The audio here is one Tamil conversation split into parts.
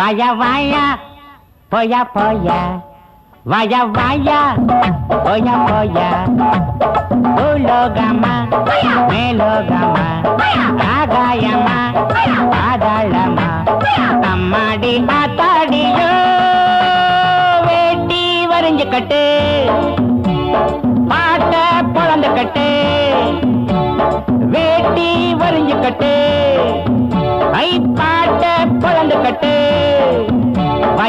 Vaya, vaya, poya, poya. Vaya, vaya, poya, poya. Ulogama, melogama. ஆகாயமா பாதாளமா அம்மாடி ஆத்தாடியோ வேட்டி வரைஞ்சு கட்டு பாட்ட பொழந்து கட்டு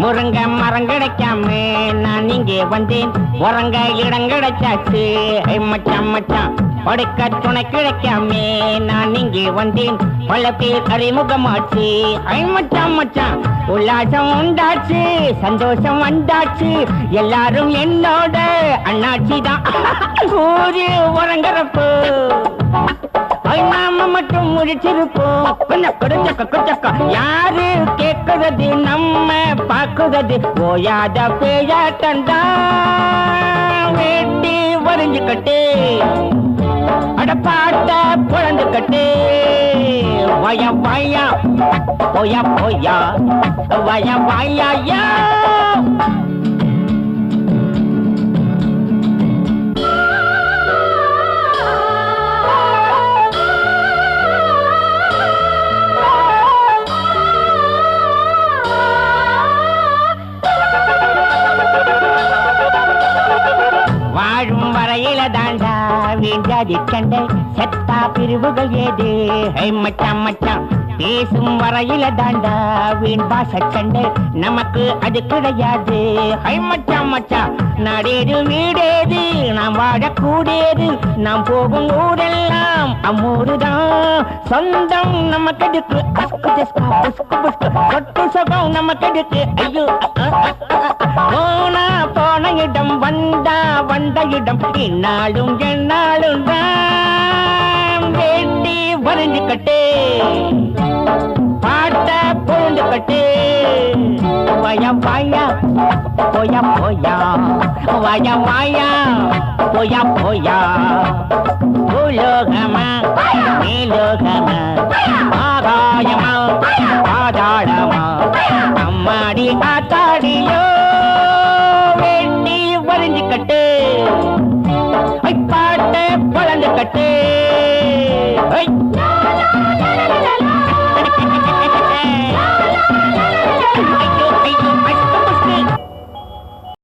முருங்க மரம் கிடைக்காம நான் இங்கே வந்தேன். உறங்க இடம் கிடைச்சாச்சு. ஐ மச்சான் மச்சான் படுக்க துணை கிடைக்காம நான் இங்கே வந்தேன். பல பேர் அறிமுகமாச்சு. ஐ மச்சான் மச்சான் உல்லாசம் உண்டாச்சு சந்தோஷம் வந்தாச்சு. எல்லாரும் என்னோட அண்ணாச்சி தான் ஊரு உறங்குறப்போ முழிச்சிருப்போம் முடிச்சிருப்போம் கொஞ்சம் கொடுச்சக்க கொடுச்சக்க யாரு கேட்குறது நம்ம பாக்குறது. ஓயாத பேயாட்டண்டா வேட்டி வரைஞ்சுக்கட்டே அடப்பாட்ட புழந்துக்கட்டு வய வாயா. போயா போயா. வய வயா வீண்டாதி சண்டை செத்தா பிரிவுகள் ஏது? ஹை மச்சான் மச்சான் பேசும் வரையில தாண்டா வீண் பாச சண்டை நமக்கு அது கிடையாது. ஹை மச்சான் மச்சான் நாடேது வீடேது நாம் வாழக்கூடியது நாம் போகும் ஊரெல்லாம் அம்மூரு தான் சொந்தம் நமக்கு எதுக்கு அஸ்கு சொட்டு சுகம் நமக்கு எதுக்கு ஐயோ வந்த இடம் இந்நாளும் எந்நாளும் தான் வேட்டி வரைஞ்சு கட்டு பாட்ட பொழுந்து கட்டு வய வாயா போயா போயா. வய வாயா போயா போயா. பூலோகமா மேலோகமா. கட்டு